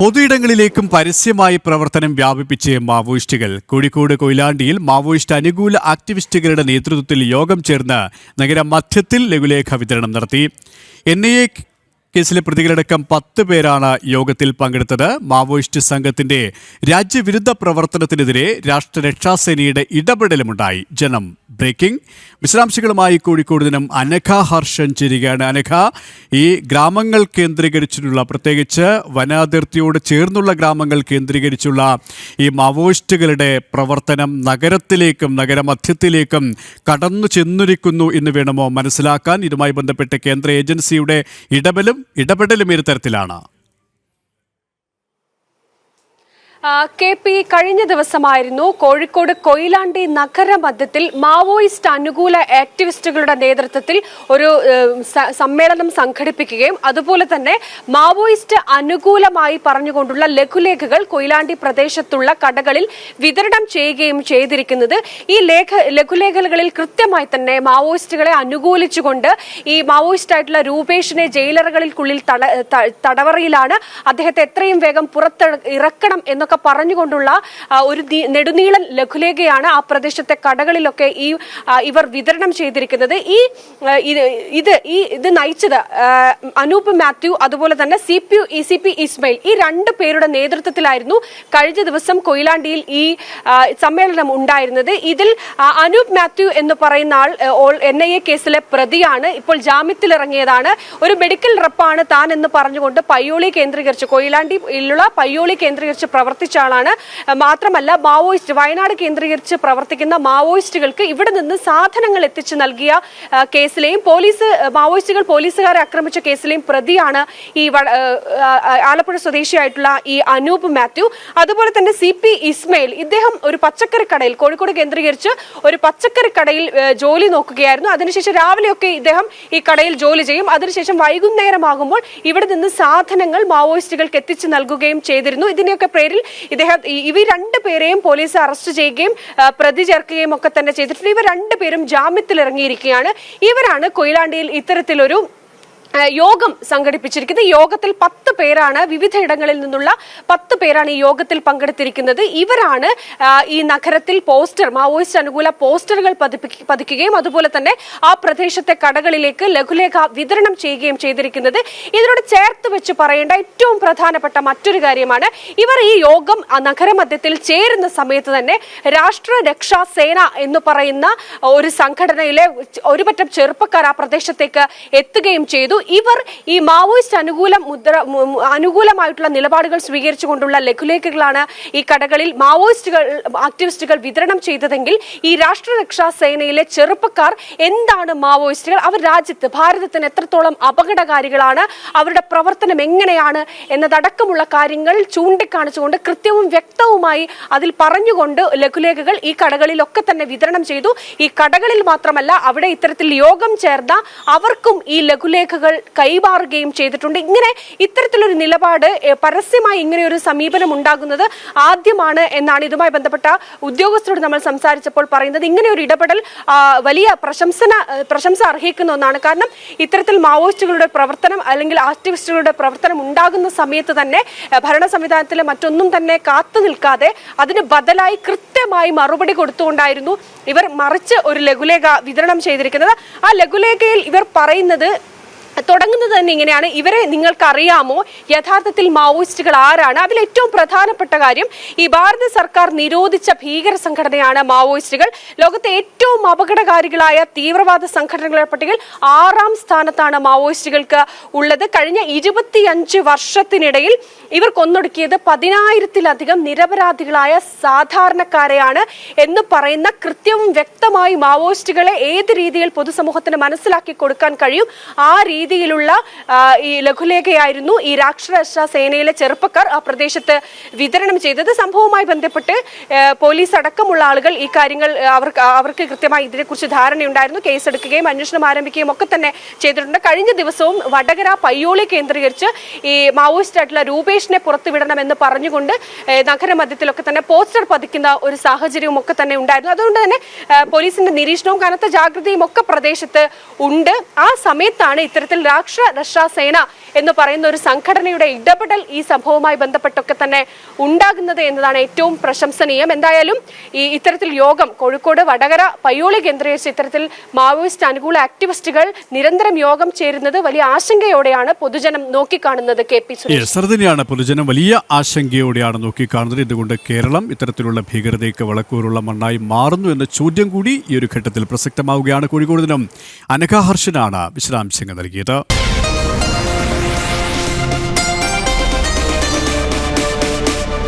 പൊതുയിടങ്ങളിലേക്കും പരസ്യമായി പ്രവർത്തനം വ്യാപിപ്പിച്ച് മാവോയിസ്റ്റുകൾ. കോഴിക്കോട് കൊയിലാണ്ടിയിൽ മാവോയിസ്റ്റ് അനുകൂല ആക്ടിവിസ്റ്റുകളുടെ നേതൃത്വത്തിൽ യോഗം ചേർന്ന് നഗരം മധ്യത്തിൽ ലഘുലേഖ വിതരണം നടത്തി. എൻ ഐ എ കേസിലെ പ്രതികളടക്കം പത്ത് പേരാണ് യോഗത്തിൽ പങ്കെടുത്തത്. മാവോയിസ്റ്റ് സംഘത്തിന്റെ രാജ്യവിരുദ്ധ പ്രവർത്തനത്തിനെതിരെ രാഷ്ട്രരക്ഷാസേനയുടെ ഇടപെടലുമുണ്ടായി. ജനം ബ്രേക്കിംഗ് വിശദാംശങ്ങളുമായി കോഴിക്കോട് ദിനം അനഘ ഹർഷൻ ചേരുകയാണ്. അനഘ ഈ ഗ്രാമങ്ങൾ കേന്ദ്രീകരിച്ചിട്ടുള്ള പ്രത്യേകിച്ച് വനാതിർത്തിയോട് ചേർന്നുള്ള ഗ്രാമങ്ങൾ കേന്ദ്രീകരിച്ചുള്ള ഈ മാവോയിസ്റ്റുകളുടെ പ്രവർത്തനം നഗരത്തിലേക്കും നഗരമധ്യത്തിലേക്കും കടന്നു ചെന്നിരിക്കുന്നു എന്ന് വേണമോ മനസ്സിലാക്കാൻ. ഇതുമായി ബന്ധപ്പെട്ട് കേന്ദ്ര ഏജൻസിയുടെ ഇടപെലും ഇടപെടലും ഇരു തരത്തിലാണ് ആ, കെ പി കഴിഞ്ഞ ദിവസമായിരുന്നു കോഴിക്കോട് കൊയിലാണ്ടി നഗര മധ്യത്തിൽ മാവോയിസ്റ്റ് അനുകൂല ആക്ടിവിസ്റ്റുകളുടെ നേതൃത്വത്തിൽ ഒരു സമ്മേളനം സംഘടിപ്പിക്കുകയും അതുപോലെ തന്നെ മാവോയിസ്റ്റ് അനുകൂലമായി പറഞ്ഞുകൊണ്ടുള്ള ലഘുലേഖകൾ കൊയിലാണ്ടി പ്രദേശത്തുള്ള കടകളിൽ വിതരണം ചെയ്യുകയും ചെയ്തിരിക്കുന്നത്. ഈ ലേഖ ലഘുലേഖകളിൽ കൃത്യമായി തന്നെ മാവോയിസ്റ്റുകളെ അനുകൂലിച്ചുകൊണ്ട് ഈ മാവോയിസ്റ്റ് ആയിട്ടുള്ള രൂപേഷിനെ ജയിലറുകളിൽക്കുള്ളിൽ തട- തടവറയിലാണ് അദ്ദേഹത്തെ എത്രയും വേഗം പുറത്ത് ഇറക്കണം എന്നൊക്കെ പറഞ്ഞുകൊണ്ടുള്ള ഒരു നെടുനീളൻ ലഘുലേഖയാണ് ആ പ്രദേശത്തെ കടകളിലൊക്കെ ഈ ഇവർ വിതരണം ചെയ്തിരിക്കുന്നത്. ഈ ഇത് ഈ ഇത് നയിച്ചത് അനൂപ് മാത്യു അതുപോലെ തന്നെ C P U E C P Ismail. ഈ രണ്ട് പേരുടെ നേതൃത്വത്തിലായിരുന്നു കഴിഞ്ഞ ദിവസം കൊയിലാണ്ടിയിൽ ഈ സമ്മേളനം ഉണ്ടായിരുന്നത്. ഇതിൽ അനൂപ് മാത്യു എന്ന് പറയുന്ന ആൾ എൻ ഐ എ കേസിലെ പ്രതിയാണ്. ഇപ്പോൾ ജാമ്യത്തിലിറങ്ങിയതാണ്. ഒരു മെഡിക്കൽ റപ്പാണ് താൻ എന്ന് പറഞ്ഞുകൊണ്ട് പയ്യോളി കേന്ദ്രീകരിച്ച് കൊയിലാണ്ടിയിലുള്ള പയ്യോളി കേന്ദ്രീകരിച്ച് പ്രവർത്തിച്ച ആളാണ് മാത്രമല്ല മാവോയിസ്റ്റ് വയനാട് കേന്ദ്രീകരിച്ച് പ്രവർത്തിക്കുന്ന മാവോയിസ്റ്റുകൾക്ക് ഇവിടെ നിന്ന് സാധനങ്ങൾ എത്തിച്ചു നൽകിയ കേസിലെയും പോലീസ് മാവോയിസ്റ്റുകൾ പോലീസുകാരെ ആക്രമിച്ച കേസിലെയും പ്രതിയാണ് ഈ ആലപ്പുഴ സ്വദേശിയായിട്ടുള്ള ഈ അനൂപ് മാത്യു. അതുപോലെ തന്നെ സി പി ഇസ്മയിൽ ഇദ്ദേഹം ഒരു പച്ചക്കറി കടയിൽ കോഴിക്കോട് കേന്ദ്രീകരിച്ച് ഒരു പച്ചക്കറി കടയിൽ ജോലി നോക്കുകയായിരുന്നു. അതിനുശേഷം രാവിലെയൊക്കെ ഇദ്ദേഹം ഈ കടയിൽ ജോലി ചെയ്യും. അതിനുശേഷം വൈകുന്നേരമാകുമ്പോൾ ഇവിടെ നിന്ന് സാധനങ്ങൾ മാവോയിസ്റ്റുകൾക്ക് എത്തിച്ചു നൽകുകയും ചെയ്തിരുന്നു. ഇതിന്റെയൊക്കെ പേരിൽ ഇദ്ദേഹം ഇവ രണ്ടു പേരെയും പോലീസ് അറസ്റ്റ് ചെയ്യുകയും പ്രതി ചേർക്കുകയും ഒക്കെ തന്നെ ചെയ്തിട്ടുണ്ട്. ഇവർ രണ്ടുപേരും ജാമ്യത്തിൽ ഇറങ്ങിയിരിക്കുകയാണ് ഇവരാണ് കൊയിലാണ്ടിയിൽ ഇത്തരത്തിലൊരു യോഗം സംഘടിപ്പിച്ചിരിക്കുന്നത്. യോഗത്തിൽ പത്ത് പേരാണ്. വിവിധ ഇടങ്ങളിൽ നിന്നുള്ള പത്ത് പേരാണ് ഈ യോഗത്തിൽ പങ്കെടുത്തിരിക്കുന്നത്. ഇവരാണ് ഈ നഗരത്തിൽ പോസ്റ്റർ മാവോയിസ്റ്റ് അനുകൂല പോസ്റ്ററുകൾ പതിക്കുകയും അതുപോലെ തന്നെ ആ പ്രദേശത്തെ കടകളിലേക്ക് ലഘുലേഖ വിതരണം ചെയ്യുകയും ചെയ്തിരിക്കുന്നത്. ഇതിനോട് ചേർത്ത് വെച്ച് പറയേണ്ട ഏറ്റവും പ്രധാനപ്പെട്ട മറ്റൊരു കാര്യമാണ് ഇവർ ഈ യോഗം നഗരമധ്യത്തിൽ ചേരുന്ന സമയത്ത് തന്നെ രാഷ്ട്ര രക്ഷാ സേന എന്ന് പറയുന്ന ഒരു സംഘടനയിലെ ഒരുപറ്റം ചെറുപ്പക്കാർ ആ പ്രദേശത്തേക്ക് എത്തുകയും ചെയ്തു. ഇവർ ഈ മാവോയിസ്റ്റ് അനുകൂല മുദ്ര അനുകൂലമായിട്ടുള്ള നിലപാടുകൾ സ്വീകരിച്ചുകൊണ്ടുള്ള ലഘുലേഖകളാണ് ഈ കടകളിൽ മാവോയിസ്റ്റുകൾ ആക്ടിവിസ്റ്റുകൾ വിതരണം ചെയ്തതെങ്കിൽ ഈ രാഷ്ട്രരക്ഷാ സേനയിലെ ചെറുപ്പക്കാർ എന്താണ് മാവോയിസ്റ്റുകൾ? അവർ രാജ്യത്ത് ഭാരതത്തിന് എത്രത്തോളം അപകടകാരികളാണ്? അവരുടെ പ്രവർത്തനം എങ്ങനെയാണ്? എന്നതടക്കമുള്ള കാര്യങ്ങൾ ചൂണ്ടിക്കാണിച്ചുകൊണ്ട് കൃത്യവും വ്യക്തവുമായി അതിൽ പറഞ്ഞുകൊണ്ട് ലഘുലേഖകൾ ഈ കടകളിലൊക്കെ തന്നെ വിതരണം ചെയ്തു. ഈ കടകളിൽ മാത്രമല്ല അവിടെ ഇത്തരത്തിൽ യോഗം ചേർന്ന അവർക്കും ഈ ലഘുലേഖകൾ കൈമാറുകയും ചെയ്തിട്ടുണ്ട്. ഇങ്ങനെ ഇത്തരത്തിലൊരു നിലപാട് പരസ്യമായി ഇങ്ങനെ ഒരു സമീപനം ഉണ്ടാകുന്നത് ആദ്യമാണ് എന്നാണ് ഇതുമായി ബന്ധപ്പെട്ട ഉദ്യോഗസ്ഥരോട് നമ്മൾ സംസാരിച്ചപ്പോൾ പറയുന്നത്. ഇങ്ങനെ ഒരു ഇടപെടൽ വലിയ പ്രശംസന പ്രശംസ അർഹിക്കുന്ന ഒന്നാണ്. കാരണം ഇത്തരത്തിൽ മാവോയിസ്റ്റുകളുടെ പ്രവർത്തനം അല്ലെങ്കിൽ ആക്ടിവിസ്റ്റുകളുടെ പ്രവർത്തനം ഉണ്ടാകുന്ന സമയത്ത് തന്നെ ഭരണ സംവിധാനത്തിലെ മറ്റൊന്നും തന്നെ കാത്തു നിൽക്കാതെ അതിന് ബദലായി കൃത്യമായി മറുപടി കൊടുത്തുകൊണ്ടായിരുന്നു ഇവർ മറിച്ച് ഒരു ലഘുലേഖ വിതരണം ചെയ്തിരിക്കുന്നത്. ആ ലഘുലേഖയിൽ ഇവർ പറയുന്നത് തുടങ്ങുന്നത് തന്നെ ഇങ്ങനെയാണ്. ഇവരെ നിങ്ങൾക്കറിയാമോ? യഥാർത്ഥത്തിൽ മാവോയിസ്റ്റുകൾ ആരാണ്? അതിൽ ഏറ്റവും പ്രധാനപ്പെട്ട കാര്യം ഈ ഭാരത സർക്കാർ നിരോധിച്ച ഭീകര സംഘടനയാണ് മാവോയിസ്റ്റുകൾ. ലോകത്തെ ഏറ്റവും അപകടകാരികളായ തീവ്രവാദ സംഘടനകളുടെ പട്ടികയിൽ ആറാം സ്ഥാനത്താണ് മാവോയിസ്റ്റുകൾക്ക് ഉള്ളത്. കഴിഞ്ഞ ഇരുപത്തിയഞ്ച് വർഷത്തിനിടയിൽ ഇവർ കൊന്നൊടുക്കിയത് പതിനായിരത്തിലധികം നിരപരാധികളായ സാധാരണക്കാരെയാണ് എന്ന് പറയുന്ന കൃത്യവും വ്യക്തമായി മാവോയിസ്റ്റുകളെ ഏത് രീതിയിൽ പൊതുസമൂഹത്തിന് മനസ്സിലാക്കി കൊടുക്കാൻ കഴിയും ആ രീതിയിലുള്ള ഈ ലഘുലേഖയായിരുന്നു ഈ രാക്ഷരാഷ്ട്ര സേനയിലെ ചെറുപ്പക്കാർ ആ പ്രദേശത്ത് വിതരണം ചെയ്തത്. സംഭവവുമായി ബന്ധപ്പെട്ട് പോലീസ് അടക്കമുള്ള ആളുകൾ ഈ കാര്യങ്ങൾ അവർക്ക് അവർക്ക് കൃത്യമായി ഇതിനെക്കുറിച്ച് ധാരണയുണ്ടായിരുന്നു. കേസെടുക്കുകയും അന്വേഷണം ആരംഭിക്കുകയും ഒക്കെ തന്നെ ചെയ്തിട്ടുണ്ട്. കഴിഞ്ഞ ദിവസവും വടകര പയ്യോളി കേന്ദ്രീകരിച്ച് ഈ മാവോയിസ്റ്റ് ആയിട്ടുള്ള രൂപേഷിനെ പുറത്തുവിടണമെന്ന് പറഞ്ഞുകൊണ്ട് നഗരമധ്യത്തിലൊക്കെ തന്നെ പോസ്റ്റർ പതിക്കുന്ന ഒരു സാഹചര്യവും ഒക്കെ തന്നെ ഉണ്ടായിരുന്നു. അതുകൊണ്ട് തന്നെ പോലീസിന്റെ നിരീക്ഷണവും കനത്ത ജാഗ്രതയും ഒക്കെ പ്രദേശത്ത് ഉണ്ട്. ആ സമയത്താണ് ഇത്തരത്തിൽ രാഷ്ട്ര രക്ഷാ സേന എന്ന് പറയുന്ന ഒരു സംഘടനയുടെ ഇടപെടൽ ഈ സംഭവവുമായി ബന്ധപ്പെട്ടൊക്കെ തന്നെ ഉണ്ടാകുന്നത് എന്നതാണ് ഏറ്റവും പ്രശംസനീയം. എന്തായാലും ഈ ഇത്തരത്തിൽ യോഗം കോഴിക്കോട് വടകര പയ്യോളി കേന്ദ്രീകരിച്ച് ഇത്തരത്തിൽ മാവോയിസ്റ്റ് അനുകൂല ആക്ടിവിസ്റ്റുകൾ നിരന്തരം യോഗം ചേരുന്നത് വലിയ ആശങ്കയോടെയാണ് പൊതുജനം നോക്കിക്കാണുന്നത് കെ പി സുരേഷ്. പൊതുജനം വലിയ ആശങ്കയോടെയാണ് നോക്കിക്കാണുന്നത്. ഇതുകൊണ്ട് കേരളം ഇത്തരത്തിലുള്ള ഭീകരതയ്ക്ക് വളക്കൂറുള്ള മണ്ണായി മാറുന്നു എന്ന ചോദ്യം കൂടി ഈ ഒരു ഘട്ടത്തിൽ പ്രസക്തമാവുകയാണ് കോഴിക്കോട് ദിനം. അനഘാഹർഷനാണ് വിശദാംശങ്ങൾ നൽകിയത്.